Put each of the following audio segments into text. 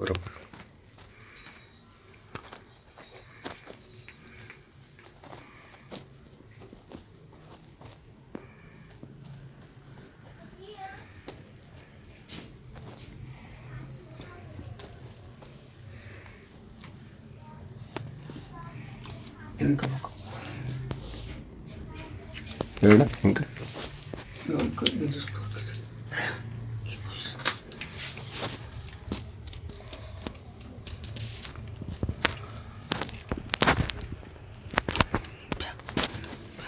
కూర ఇంకా ఏడా ఇంకా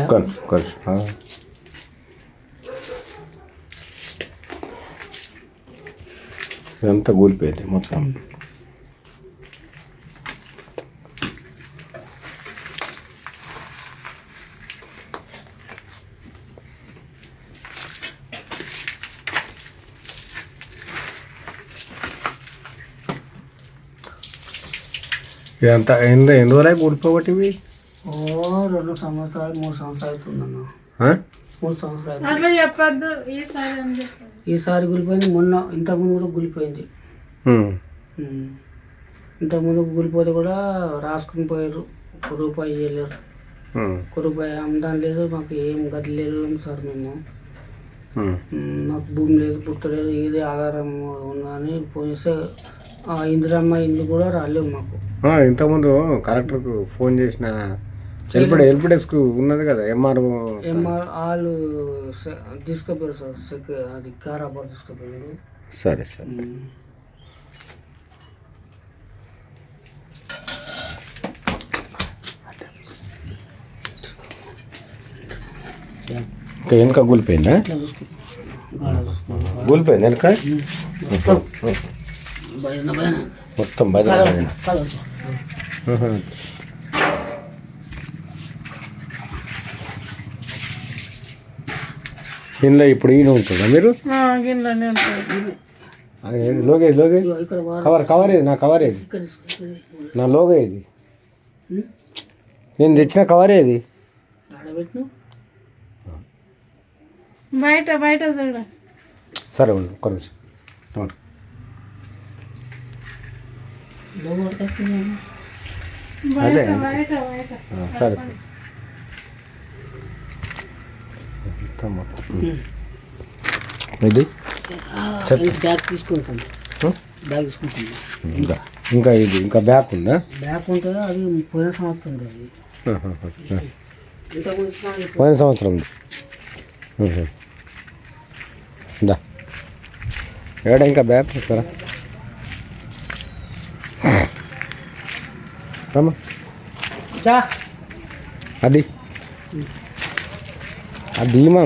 అడి కన్ కలిసి ఇదంతా కూలిపోయింది మొత్తం ఇదంతా ఎన్ని రోజులు కూలిపోబట్టి రెండు సంవత్సరాలు మూడు సంవత్సరాలు అవుతుందన్న? మూడు సంవత్సరాలు అట్లా చెప్పొద్దు ఈసారి అని ఈసారి గులిపోయింది మొన్న ఇంతకుముందు కూడా గులిపోయింది ఉమ్. ఇంతకుముందు గులిపోతే కూడా రాసుకుని పోయారు ఒక రూపాయి ఉమ్. ఒక రూపాయి అమ్మదాం లేదు మాకు ఏం గది లేదు సార్ మేము ఉమ్. మాకు భూమి లేదు పుట్ట లేదు ఏది ఆధారం ఉందని పోయిస్తే ఆ ఇందిరమ్మ ఇల్లు కూడా రాలేవు మాకు ఆ, ఇంతకుముందు కలెక్టర్కు ఫోన్ చేసిన హెల్ప్ హెల్ప్ డెస్క్ ఉన్నది కదా ఎంఆర్ఓ ఎంఆర్ వాళ్ళు తీసుకుపోయారు సార్ సెక్ అది కారాబాద్ తీసుకుపోయారు. సరే సరే. వెనక కూలిపోయిందా కూలిపోయింది వెనక? భజన భజన ఇందులో ఇప్పుడు ఈయన ఉంటుందా మీరు? లోగే లోగే. కవర్ కవర్ ఏది? నా కవర్ ఏది? నా లోగో ఏది. నేను తెచ్చిన కవర్ ఏది? బయట బయట సరే ఉండు ఒక్క నిమిషం. అదే. సరే సరే మొత్తం మొత్తం. ఇది బ్యాగ్ తీసుకుంటాను. ఆ? బ్యాగ్ తీసుకుంటాను. ఇంకా. ఇంకా ఇది ఇంకా బ్యాక్ ఉందా? బ్యాగ్ ఉంటుందో? అది పోయిన సంవత్సరం అది. పోయిన సంవత్సరం ఉంది. ఏడ ఇంకా బ్యాక్ ఇక్కడ రమ్మా. చా అది. అది ధీమా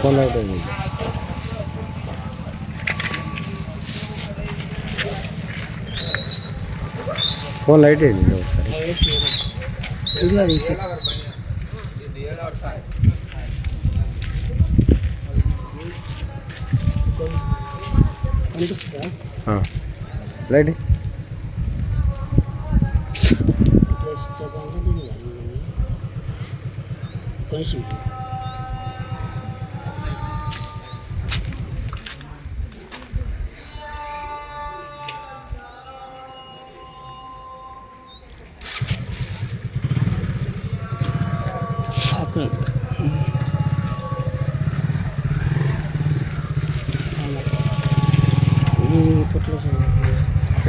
ఫోన్ లైట్ అయింది ఫోన్ లైట్ అయింది ఒకసారి ఇది అది కనిపిస్తుందా ఆ. లైట్ ప్లేస్ చెప్పాలంటే కొంచెం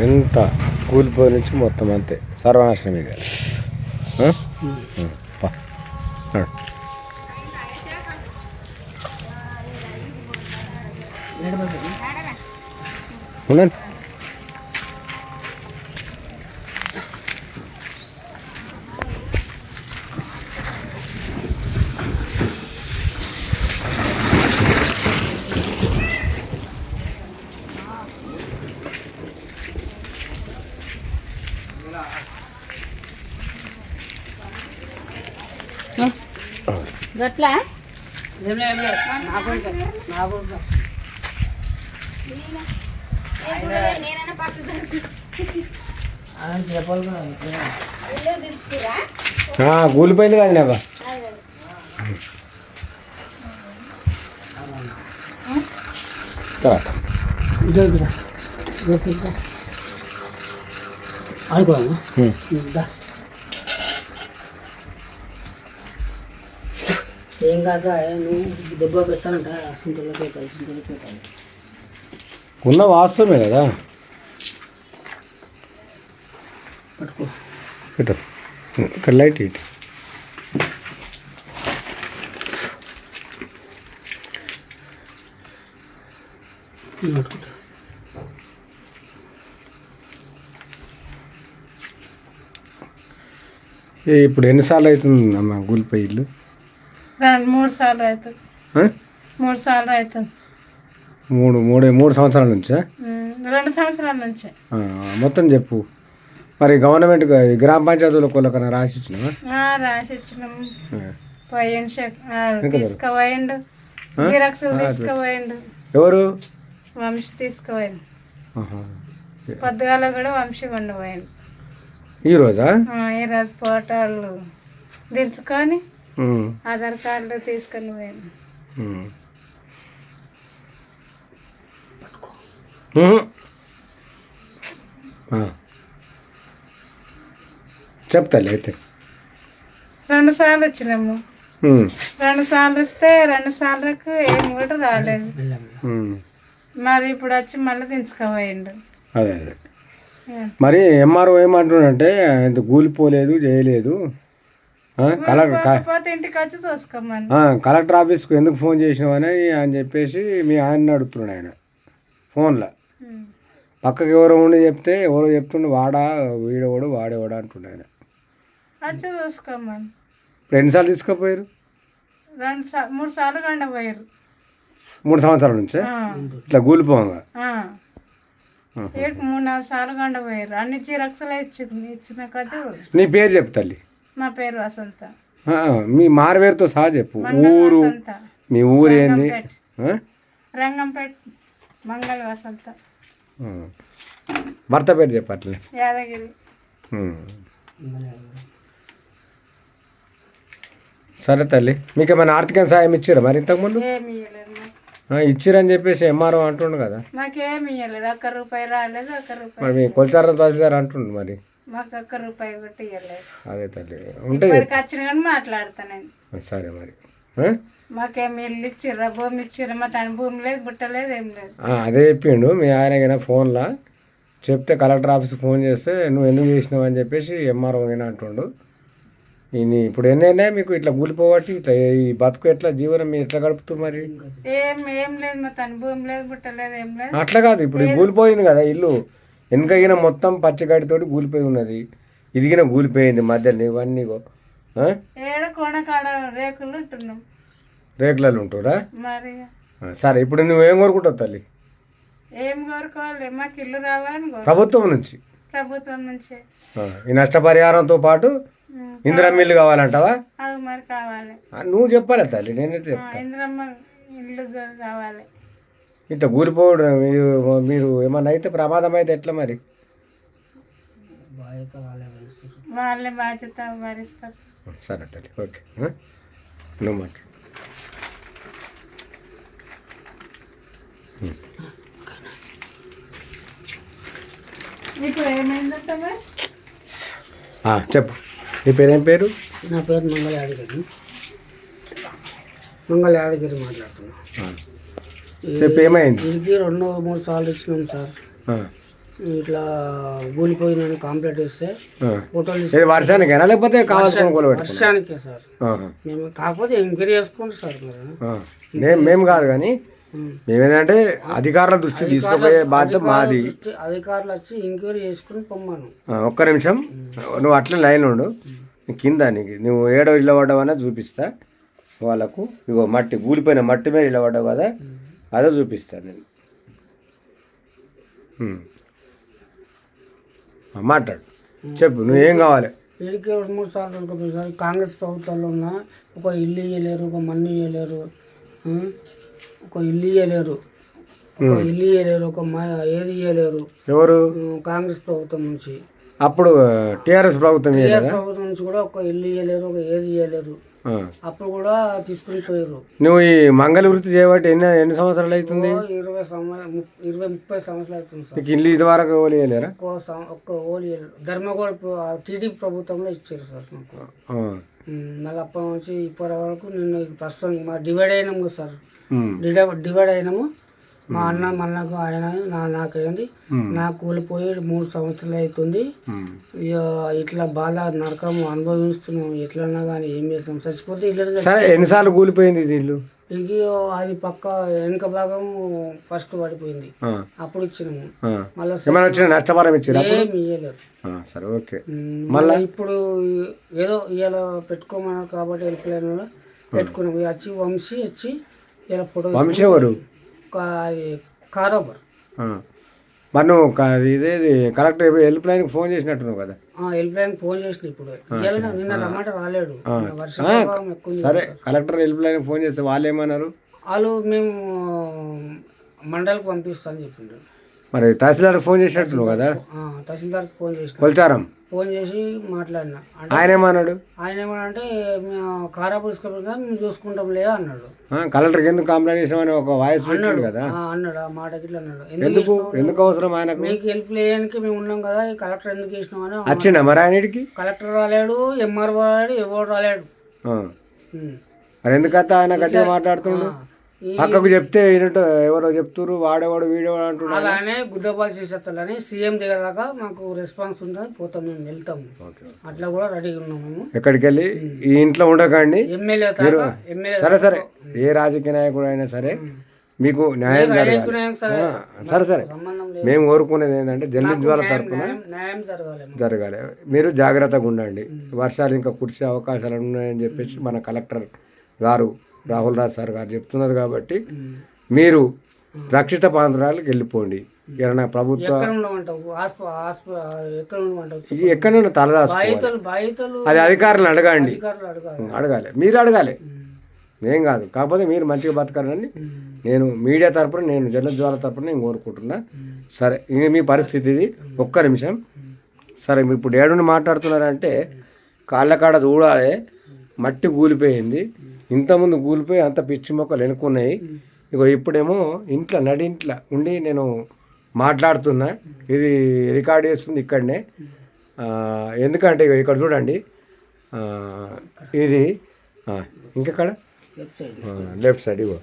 ఎంత? కూలిపోయి నుంచి మొత్తం అంతే. సర్వనాశనమే ఇక. ఉండండి గట్లా ఏం లేదు, ఏం లేదు. నాకు ఇంకా, నాకు ఇంకా. ఆయన చెప్పాలి కదా ఆ, కూలిపోయింది కానీ అబ్బా తర్వాత కాక నువ్వు దెబ్బ పెట్టాలంట అసంతలో పెట్టాలి అసంతలో పెట్టాలి ఉన్న వాస్తవమే కదా? పట్టుకో. పెట్టు ఇక్కడ లైట్ ఇటు. పట్టుకుంటా. ఇప్పుడు ఎన్నిసార్లు అవుతుంది అమ్మ కూలిపోయి ఇల్లు? మూడు సార్లు అవుతుంది? మూడు సార్లు అవుతుంది మూడు మూడు మూడు సంవత్సరాల నుంచా? రెండు సంవత్సరాల నుంచి. మొత్తం చెప్పు. మరి గవర్నమెంట్ గ్రామ పంచాయతీలో కొలకన్నా రాసి ఇచ్చినావా? రాసి ఇచ్చినాము ఆ. పోయిండు తీసుకుపోయిండు. జిరాక్స్ తీసుకుపోయిండు. ఎవరు? వంశీ తీసుకుపోయిండు. పొద్దుగాల కూడా వంశీ కొండిపోయిండు ఈ రోజా? ఈరోజు ఫోటోలు దించుకొని ఆధార్ కార్డు తీసుకొని. ఆ. చెప్తాలే అయితే రెండు సార్లు వచ్చినాము. రెండు సార్లు వస్తే రెండు సార్లకు ఏం కూడా రాలేదు. మరి ఇప్పుడు వచ్చి మళ్ళీ దించుకోపోయిండు. అదే అదే. మరి ఎంఆర్ఓ ఏమంటున్నాడంటే ఇంత కూలిపోలేదు చేయలేదు. కలెక్టర్ ఇంటికి వచ్చి చూసుకోమని. కలెక్టర్ ఆఫీస్కు ఎందుకు ఫోన్ చేసినావని అని చెప్పేసి మీ ఆయన అడుగుతున్నాడు ఆయన. ఫోన్లో. పక్కకి ఎవరో ఉండి చెప్తే ఎవరో చెప్తుండే వాడా వీడవాడు వాడేవాడు అంటుండే ఆయన. వచ్చి చూసుకోమని. ఇప్పుడు ఎన్నిసార్లు తీసుకుపోయారు? రెండు సార్లు మూడు సార్లు కండపోయారు మూడు సంవత్సరాల నుంచే? ఇట్లా కూలిపోగా మూడు నాలుగు సార్లు కండపోయారు అన్ని జిరాక్స్లు ఇచ్చి ఇచ్చిన కదా నీ పేరు చెప్పు తల్లి. మా పేరు వసంత. మీ మారవేరుతో సహా చెప్పు. ఊరు మీ ఊరు ఏంది? రంగంపేట. మంగళ వసంత. భర్త పేరు చెప్పు అట్లే. యాదగిరి. సరే తల్లి మీకు ఏమైనా ఆర్థిక సాయం ఇచ్చారా మరి ఇంతకుముందు? ఇచ్చిరని చెప్పేసి ఎంఆర్ఓ అంటుండు కదా. మాకేమి ఇవ్వలేదు ఒక్క రూపాయి రాలేదు ఒక్క రూపాయి మరి కొలచార తహసీల్దార్ అంటుండు మరి. మాకు ఒక్క రూపాయి కూడా ఇవ్వలేదు అదే తల్లి. ఉంటే ఇప్పటికి వచ్చిన కానీ మాట్లాడతాను సరే మరి? మాకేమి ఇల్లు ఇచ్చిర్రా భూమి ఇచ్చిర్రా మా తన భూమి లేదు బుట్ట లేదు ఏం లేదు. అదే చెప్పిండు మీ ఆయన అయినా ఫోన్లో? చెప్తే కలెక్టర్ ఆఫీస్కి ఫోన్ చేస్తే నువ్వు ఎందుకు చేసినావు అని చెప్పేసి ఎంఆర్ఓ అయినా అంటుండు. ఇన్ని ఇప్పుడు ఎన్నైనా మీకు? ఇట్లా కూలిపోబట్టి ఇట్లా ఈ బతుకు ఎట్లా జీవనం మీరు ఎట్లా గడుపుతూ మరి? ఏం ఏం లేదు మా తన భూమి లేదు బుట్ట లేదు ఏం లేదు. అట్లా కాదు ఇప్పుడు కూలిపోయింది కదా ఇల్లు. వెనకగిన మొత్తం పచ్చగడ్డితోటి కూలిపోయి ఉన్నది. ఇదిగిన కూలిపోయింది మధ్యలో ఇవన్నీ రేకులలో ఉంటురా సరే ఇప్పుడు నువ్వేం కోరుకుంటావు తల్లి? ఏం కోరుకోవాలి? మాకు ఇల్లు రావాలని ప్రభుత్వం నుంచి? ప్రభుత్వం నుంచి. ఈ నష్టపరిహారంతో పాటు ఉమ్, ఇందిరా మిల్లు కావాలంటావా? అవి మరి కావాలి. నువ్వు చెప్పాలి తల్లి నేనే ఆ, చెప్తా. ఇంద్రమ్మ ఇల్లు కావాలి. ఇట్లా కూలిపోవడం మీరు మీరు ఏమన్నా అయితే ప్రమాదం అయితే ఎట్లా మరి? వాళ్ళే బాధ్యత భరిస్తారు. సరే తల్లి ఓకే? నువ్వు మాట చెప్పు. నీ పేరేం పేరు? నా పేరు మంగళ అడిగాను మంగళ యాదగిరి మాట్లాడుతున్నా. చెప్పు ఏమైంది? రెండో మూడు సార్లు ఇచ్చినాం సార్. ఇట్లా కూలిపోయిందని కంప్లైంట్ ఇస్తే. ఫోటోలు వర్షానికేనా? లేకపోతే కావాల్సిన వర్షానికే సార్. మేము కాకపోతే ఎంక్వైరీ చేసుకుంటాం సార్ మీరు. మేము మేము కాదు కానీ. మేమేంటంటే అధికారుల దృష్టి తీసుకుపోయే బాధ్యత మాది. అధికారులు వచ్చి ఎంక్వైరీ చేసుకుని పొమ్మను. ఒక్క నిమిషం. నువ్వు అట్లే లైన్ ఉండు. కింద నీకు నువ్వు ఏడో ఇళ్ళ పడ్డావన్నా చూపిస్తా వాళ్ళకు. ఇగో మట్టి కూలిపోయిన మట్టి మీద పడ్డావు కదా. అదే చూపిస్తాను నేను. మాట్లాడు. చెప్పు నువ్వేం కావాలి? వీడికి రెండు మూడు సార్లు అనుకోపోయింది సార్ కాంగ్రెస్ ప్రభుత్వంలో ఉన్న ఒక ఇల్లు ఇవ్వలేరు ఒక మన్ను ఇవ్వలేరు? ఒక ఇల్లు ఇవ్వలేరు ఒక ఇల్లు ఇవ్వలేరు ఒక మా ఏది ఇవ్వలేరు ఎవరు? కాంగ్రెస్ ప్రభుత్వం నుంచి. అప్పుడు టీఆర్ఎస్ ప్రభుత్వం? టీఆర్ఎస్ ప్రభుత్వం నుంచి కూడా ఒక ఇల్లు ఇవ్వలేరు ఒక ఏది ఇవ్వలేరు అప్పుడు కూడా తీసుకుని పోయారు నువ్వు ఈ మంగళ వృత్తి చేయబట్టి ఎన్ని ఎన్ని సంవత్సరాలు అవుతుంది? ఇరవై సంవత్సరం ఇరవై ముప్పై సంవత్సరాలు అవుతుంది సార్. నీకు ఇల్లు ఇది వరకు ఎవరు ఇయ్యలేరా ఒక్క ఒక్క ఓలి ధర్మగోడ టీడీపీ ప్రభుత్వంలో ఇచ్చారు సార్ నాకు మళ్ళీ అప్పటి నుంచి ఇప్పటి వరకు నేను ప్రస్తుతం మా డివైడ్ అయినాము సార్. డివైడ్ అయినాము. మా అన్న మన్నకు ఆయన నా నాకైంది. నా కూలిపోయి మూడు సంవత్సరాలు అవుతుంది ఇట్లా బాధ నరకం అనుభవిస్తున్నాం ఎట్లన్నా కానీ ఏం చేస్తాం? చచ్చిపోతే ఇల్లు సరే ఎన్నిసార్లు కూలిపోయింది ఇది ఇల్లు? ఇక అది పక్క వెనుక భాగం ఫస్ట్ పడిపోయింది. అప్పుడు ఇచ్చినాము. మళ్ళీ నష్టపరం ఇచ్చిరా ఏమి ఇయ్యలేరు ఆ, సరే ఓకే. మళ్ళీ? ఇప్పుడు ఏదో ఇవాళ పెట్టుకోమన్నారు కాబట్టి హెల్ప్ లైన్లో పెట్టుకున్నాం వచ్చి వంశీ వచ్చి ఇలా ఫోటో వంశీ ఎవరు? కారోబర్. మరి నువ్వు ఇదేది కరెక్ట్ హెల్ప్ లైన్కి ఫోన్ చేసినట్టున్నావు కదా? హెల్ప్ లైన్ ఫోన్ చేసిన ఇప్పుడు. నిన్న రమ్మంటే రాలేడు. సరే కలెక్టర్ హెల్ప్ లైన్కి ఫోన్ చేస్తే వాళ్ళు ఏమన్నారు వాళ్ళు మేము మండలికి పంపిస్తామని చెప్పిండ్రు. మరి తహసీల్దార్కి ఫోన్ చేసినట్టున్నావు కదా? ఆ, తహసీల్దార్కి ఫోన్ చేసిన. కొల్చారం? ఫోన్ చేసి మాట్లాడినా. ఆయన ఏమన్నాడు? ఆయన ఏమనంటే మేము కారాపూర్ తీసుకెళ్ళగా మేము చూసుకుంటాం లేదా అన్నాడు. కలెక్టర్కి ఎందుకు కంప్లైంట్ చేసినామని ఒక వాయిస్ పెట్టాడు కదా? అన్నాడు. ఆ మాట గిట్ల అన్నాడు. ఎందుకు ఎందుకు? అవసరం ఆయనకు? మీకు హెల్ప్ లేయడానికి మేము ఉన్నాం కదా ఈ కలెక్టర్ ఎందుకు చేసినాం అని వచ్చిండా మరి ఆయనకి కలెక్టర్ రాలేడు ఎంఆర్ఓ రాలేడు ఎవరు రాలేడు. మరి ఎందుకంటే ఆయన గట్టిగా. ఈ పక్కకు చెప్తే ఎవరో చెప్తురు వాడేవాడు వీడేవాడు అంటున్నాడు. అలానే గుద్దపాలు చేసేస్తాలని సీఎం దగ్గర దాకా మాకు రెస్పాన్స్ ఉందని పోతాం మేము వెళ్తాము అట్లా కూడా రెడీగా ఉన్నాం మేము. ఎక్కడికి వెళ్ళి ఈ ఇంట్లో ఉండకండి. ఎమ్మెల్యే సరే సరే. ఏ రాజకీయ నాయకుడు అయినా సరే మీకు న్యాయం జరగాలి. సరే సరే మేము కోరుకునేది ఏంటంటే జల్లి జ్వాల తరపున మాకు. జరగాలి. మీరు జాగ్రత్తగా ఉండండి. వర్షాలు ఇంకా కురిసే అవకాశాలు ఉన్నాయని చెప్పేసి మన కలెక్టర్ గారు రాహుల్ రాజ్ సార్ గారు చెప్తున్నారు కాబట్టి మీరు రక్షిత ప్రాంతాలకు వెళ్ళిపోండి. ఏదైనా ప్రభుత్వ ఎక్కడ ఎక్కడైనా తలదాసుకోవాలి అది అధికారులను అడగండి. అధికారులు అడగాలి. మీరు అడగాలి. ఏం కాదు. కాకపోతే మీరు మంచిగా బతకాలని నేను మీడియా తరపున నేను జనజ్వాల తరపున నేను కోరుకుంటున్నా. సరే ఇంక మీ పరిస్థితి ఇది. ఒక్క నిమిషం. సరే ఇప్పుడు ఏడుని మాట్లాడుతున్నారంటే కాళ్ళ కాడ చూడాలి. మట్టి కూలిపోయింది ఇంతకుముందు కూలిపోయి అంత పిచ్చి మొక్కలు వెనుకున్నాయి ఇగో ఇప్పుడేమో ఇంట్లో నడింట్లో ఉండి నేను మాట్లాడుతున్నా. ఇది రికార్డ్ చేస్తుంది ఇక్కడనే. ఎందుకంటే ఇక్కడ చూడండి. ఇది ఇంకెక్కడ? లెఫ్ట్ సైడ్ లెఫ్ట్ సైడ్ ఇగో.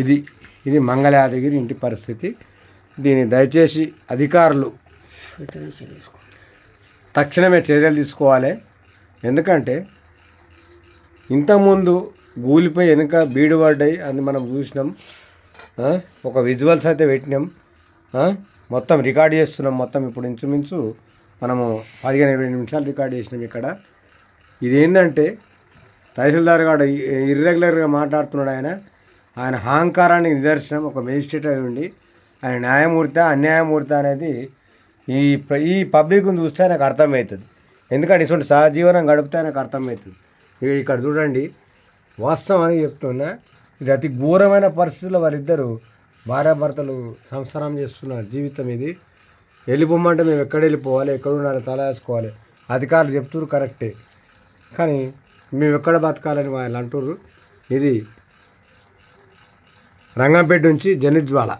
ఇది ఇది మంగళయాదగిరి ఇంటి పరిస్థితి. దీన్ని దయచేసి అధికారులు తక్షణమే చర్యలు తీసుకోవాలి. ఎందుకంటే ఇంతకుముందు గూలిపోయి వెనుక బీడు పడ్డాయి అని మనం చూసినాం ఒక విజువల్స్ అయితే పెట్టినాం మొత్తం రికార్డ్ చేస్తున్నాం మొత్తం ఇప్పుడు ఇంచుమించు మనము పదిహేను ఇరవై నిమిషాలు రికార్డ్ చేసినాం ఇక్కడ. ఇదేంటంటే తహసీల్దార్ గారు ఇర్రెగ్యులర్గా మాట్లాడుతున్నాడు ఆయన. ఆయన అహంకారానికి నిదర్శనం ఒక మేజిస్ట్రేట్ అయి ఉండి ఆయన న్యాయమూర్తి అన్యాయమూర్తి అనేది ఈ ఈ పబ్లిక్ని చూస్తే నాకు అర్థమవుతుంది. ఎందుకంటే ఇటువంటి సహజీవనం గడిపితే నాకు అర్థమవుతుంది. ఇక ఇక్కడ చూడండి వాస్తవం అని చెప్తున్నా ఇది అతి ఘోరమైన పరిస్థితుల్లో వారిద్దరూ భార్యాభర్తలు సంసారం చేస్తున్న జీవితం ఇది. వెళ్ళిపోమంటే మేము ఎక్కడ వెళ్ళిపోవాలి ఎక్కడ ఉండాలి తల వేసుకోవాలి. అధికారులు చెప్తున్నారు కరెక్టే. కానీ మేము ఎక్కడ బతకాలని వాళ్ళు అంటున్నారు ఇది రంగంపేట నుంచి జనిజ్వాల.